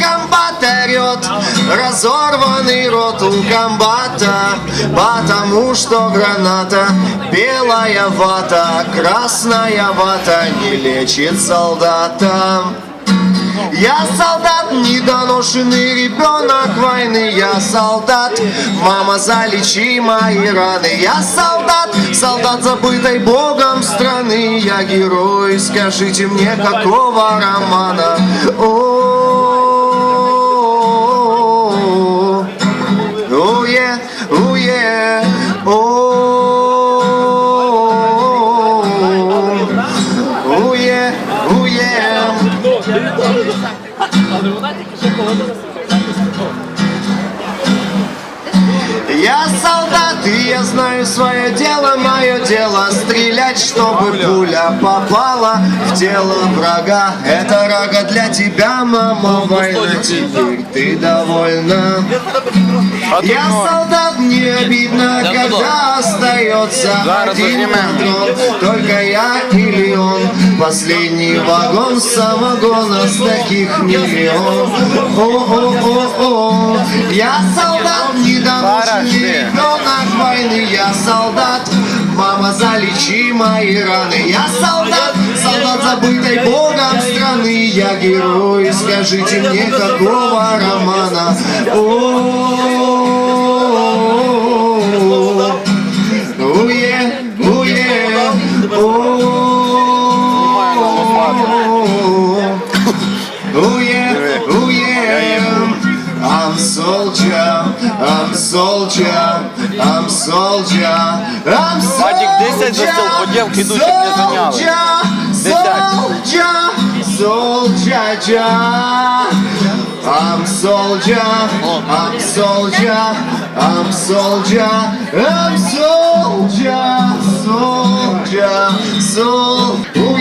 комбат орет Разорванный рот у комбата Потому что граната Белая вата, красная вата Не лечит солдата. Я солдат, недоношенный ребенок войны Я солдат, мама, залечи мои раны. Я солдат, солдат забытой богом страны. Я герой, скажите мне, какого романа? О, уе, о, уе, уе. Я солдат, и я знаю свое дело, мое дело Стрелять, чтобы пуля попала в тело врага. Это рога для тебя, мама, война. Теперь ты довольна. Я солдат, мне обидно, когда остается один патрон. Только я или он. Последний вагон самогона С таких миллион О-о-о-о Я солдат, недоношенный Подожди. ребенок войны. Я солдат, мама, залечи мои раны. Я солдат, солдат забытой богом страны. Я герой, скажите мне, какого романа? О-о-о-о Уе, уе, уе, уе. I'm soldier, I'm soldier, I'm soldier, I'm soldier. Вадик, 10 за стол, по девке идущих не заняли. Soldier, soldier, soldier. I'm soldier, I'm soldier, I'm soldier, I'm soldier, soldier, soldier.